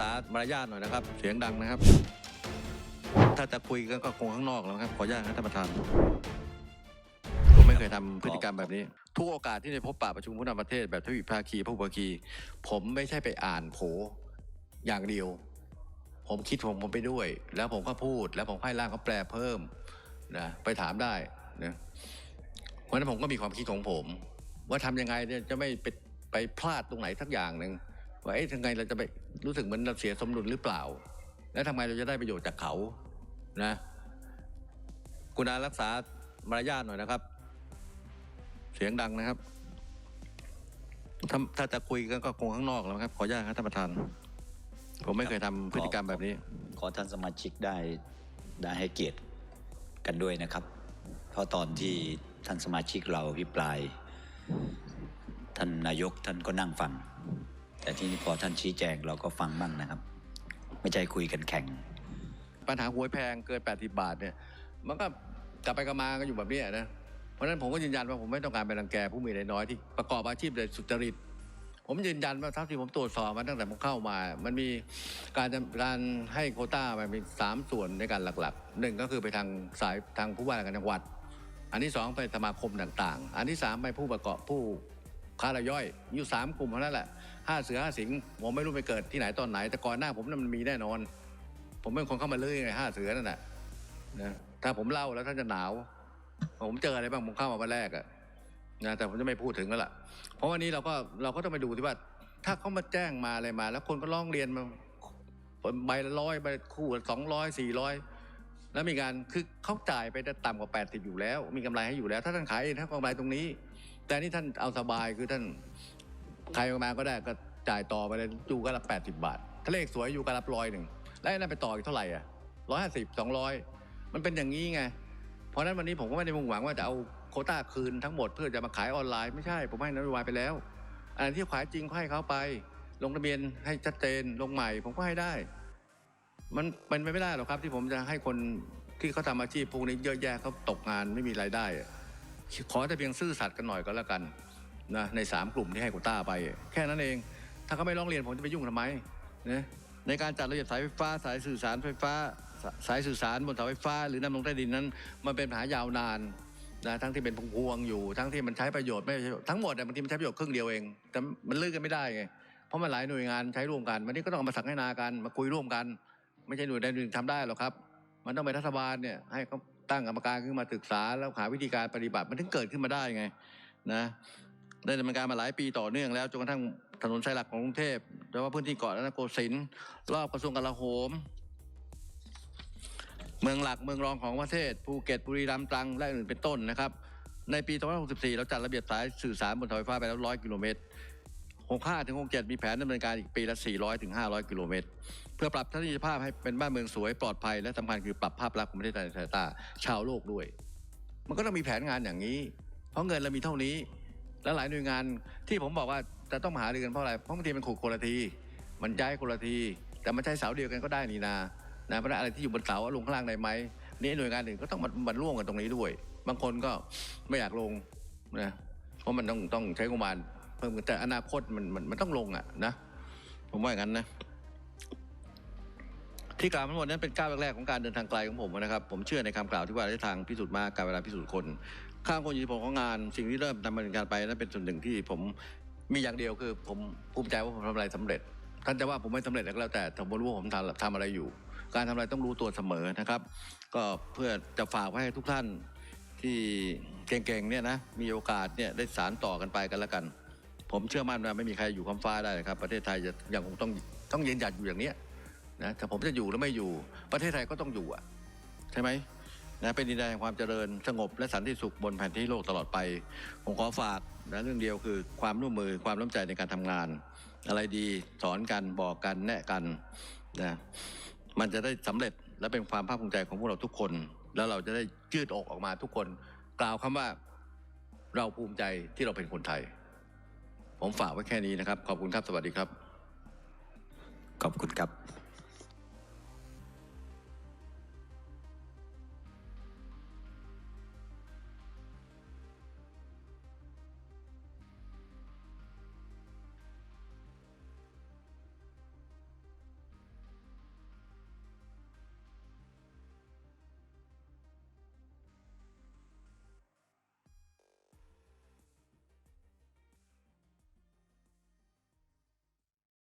ษามารยาทหน่อยนะครับ เสียงดังนะครับ ถ้าจะคุยกันก็คงข้างนอกแล้วครับขออนุญาตครับท่านประธานผมไม่เคยทำพฤติกรรมแบบนี้ ทุกโอกาสที่ได้พบปะประชุมผู้นำประเทศแบบทวิภาคีผู้ภาคี ผมไม่ใช่ไปอ่านโผอย่างเดียว ผมคิดผมผมไปด้วย แล้วผมก็พูด แล้วผมให้ร่างเขาแปลเพิ่มนะไปถามได้นะเพราะฉะนั้นผมก็มีความคิดของผม ว่าทำยังไงเนี่ยจะไม่ไปไปพลาดตรงไหนสักอย่างหนึ่ง ว่าเอ๊ะทำไงเราจะไปรู้สึกเหมือนเราเสียสมดุลหรือเปล่า แล้วทำไงเราจะได้ประโยชน์จากเขานะคุณอารักษามารยาทหน่อยนะครับ เสียงดังนะครับ ถ้าถ้าจะคุยกันก็คงข้างนอกแล้วครับ ขออนุญาตครับท่านประธาน ผมไม่เคยทำพฤติกรรมแบบนี้ ขอท่านสมาชิกได้ได้ให้เกียรติกันด้วยนะครับ เพราะตอนที่ท่านสมาชิกเราอภิปราย ท่านนายกท่านก็นั่งฟัง แต่ที่นี้พอท่านชี้แจงเราก็ฟังบ้างนะครับ ไม่ใช่คุยกันแข่ง ปัญหาหวยแพงเกิน 80 บาทเนี่ย มันก็กลับไปกลับมาก็อยู่แบบนี้นะ เพราะฉะนั้นผมก็ยืนยันว่าผมไม่ต้องการไปรังแกผู้มีรายน้อยที่ประกอบอาชีพโดยสุจริต ผมยืนยันว่าเท่าที่ผมตรวจสอบมาตั้งแต่ผมเข้ามา มันมีการจำการให้โคต้ามันมีสามส่วนในการหลักๆหนึ่งก็คือไปทางสายทางผู้ว่าการจังหวัด อันที่สองไปสมาคมต่างๆ อันที่สามไปผู้ประกอบผู้ ค้ารายย่อยอยู่สามกลุ่มเท่านั้นแหละห้าเสือห้าสิงผมไม่รู้ไปเกิดที่ไหนตอนไหน แต่ก่อนหน้าผมนั้นมันมีแน่นอน ผมเป็นคนเข้ามาเลื่อยไงห้าเสือนั่นแหละนะถ้าผมเล่าแล้วท่านจะหนาว ผมเจออะไรบ้างผมเข้ามาวันแรกอะนะแต่ผมจะไม่พูดถึงแล้วล่ะ เพราะวันนี้เราก็เราก็ต้องไปดูที่ว่า ถ้าเขามาแจ้งมาอะไรมา แล้วคนก็ร้องเรียนมาใบละร้อยใบคู่สองร้อยสี่ร้อยแล้วมีการคือเขาจ่ายไปต่ำกว่าแปดสิบอยู่แล้ว มีกำไรให้อยู่แล้ว ถ้าท่านขายเองท่านกำไรตรงนี้แต่นี่ท่านเอาสบายคือท่านใครมาก็ได้ก็จ่ายต่อไปเลยอยู่กันละแปดสิบบาท ถ้าเลขสวยอยู่กันละร้อยหนึ่งแล้วไอ้นั่นไปต่ออีกเท่าไหร่อะร้อยห้าสิบสองร้อยมันเป็นอย่างนี้ไง เพราะนั้นวันนี้ผมก็ไม่ได้มุ่งหวังว่าจะเอาโคต้าคืนทั้งหมดเพื่อจะมาขายออนไลน์ไม่ใช่ ผมให้นโยบายไปแล้วอันที่ขายจริงก็ให้เขาไป ลงทะเบียนให้ชัดเจนลงใหม่ผมก็ให้ได้ มันเป็นไปไม่ได้หรอกครับ ที่ผมจะให้คนที่เขาทำอาชีพพวกนี้เยอะแยะเขาตกงานไม่มีรายได้อะ ขอแต่เพียงซื่อสัตย์กันหน่อยก็แล้วกันนะในสามกลุ่มที่ให้โควต้าไป แค่นั้นเอง ถ้าเขาไม่ร้องเรียนผมจะไปยุ่งทำไมนะในการจัดระเบียบสายไฟฟ้าสายสื่อสารไฟฟ้าสสายสื่อสารบนเสาไฟฟ้า หรือน้ำลงใต้ดินนั้น มันเป็นปัญหายาวนานนะทั้งที่เป็นพวงอยู่ทั้งที่มันใช้ประโยชน์ไม่ใช่ทั้งหมดเนี่ยบางทีมันใช้ประโยชน์ครึ่งเดียวเองแต่มันลื่นกันไม่ได้ไงเพราะมันหลายหน่วยงานใช้ร่วมกันวันนี้ก็ต้องมาสังหนากันมาคุยร่วมกัน ไม่ใช่หน่วยใดหน่วยหนึ่งทำได้หรอกครับ มันต้องเป็นรัฐบาลเนี่ยให้เขา ตั้งกรรมการขึ้นมาศึกษา แล้วหาวิธีการปฏิบัติมันถึงเกิดขึ้นมาได้ไงนะได้ดำเนินการมาหลายปีต่อเนื่องแล้วจนกระทั่งถนนสายหลักของกรุงเทพโดยเฉพาพื้นที่เกาะและนโกสินทร์รอบกระทรวงกลาโหม เมืองหลักเมืองรองของประเทศภูเก็ตบุรีรัมย์ตรังและอื่นเป็นต้นนะครับ ในปี 2564 เราจัดระเบียบสายสื่อสารบนเสาไฟฟ้าไปแล้ว 100 กิโลเมตร65ถึง67 มีแผนดำเนินการอีกปีละ 400ถึง500 กิโลเมตร พื่อปรับทัศนียภาพให้เป็นบ้านเมืองสวยปลอดภัยและสำคัญคือปรับภาพลักษณ์ของประเทศไทยในสายตาชาวโลกด้วย มันก็ต้องมีแผนงานอย่างนี้ เพราะเงินเรามีเท่านี้ และหลายหน่วยงานที่ผมบอกว่าจะต้องมาหารือกันเพราะอะไรเพราะบางทีมันขูดคนละที มันย้ายคนละที แต่มันใช้เสาเดียวกันก็ได้นี่นานะเพราะฉะนั้นอะไรที่อยู่บนเสาลงข้างล่างได้ไหมนี่หน่วยงานอื่นก็ต้องมามาร่วมกันตรงนี้ด้วย บางคนก็ไม่อยากลงนะเพราะมันต้องต้องใช้งบประมาณเพิ่มแต่อนาคตมันมันมันต้องลงอะนะผมว่าอย่างนั้นนะ ที่กล่าวทั้งหมดนั้นเป็นก้าวแรกๆของการเดินทางไกลของผมนะครับ ผมเชื่อในคำกล่าวที่ว่าได้ทางพิสูจน์มากการเวลาพิสูจน์คน ข้ามคนอยู่ผลของงาน สิ่งที่เริ่มดำเนินการไปนั้นเป็นส่วนหนึ่งที่ผมมีอย่างเดียวคือ ผมภูมิใจว่าผมทำอะไรสำเร็จ ท่านจะว่าผมไม่สำเร็จก็แล้วแต่ผมรู้ว่าผมทำทำอะไรอยู่ การทำอะไรต้องรู้ตัวเสมอนะครับ ก็เพื่อจะฝากไว้ให้ทุกท่านที่เก่งๆเนี่ยนะมีโอกาสเนี่ยได้สารต่อกันไปกันแล้วกัน ผมเชื่อมั่นว่าไม่มีใครอยู่ความฟ้าได้ครับ ประเทศไทยจะยังคงต้องต้องยืนหยัดอยู่อย่างเนี้ย นะแต่ผมจะอยู่หรือไม่อยู่ ประเทศไทยก็ต้องอยู่อะ ใช่ไหมนะเป็นดินแดนแห่งความเจริญสงบและสันติสุขบนแผ่นที่โลกตลอดไป ผมขอฝากนะเรื่องเดียวคือความร่วมมือความร่วมใจในการทำงาน อะไรดีสอนกันบอกกันแนะกันนะมันจะได้สำเร็จและเป็นความภาคภูมิใจของพวกเราทุกคน แล้วเราจะได้ยืดอกออกมาทุกคน กล่าวคำว่าเราภูมิใจที่เราเป็นคนไทย ผมฝากไว้แค่นี้นะครับ ขอบคุณครับสวัสดีครับ ขอบคุณครับ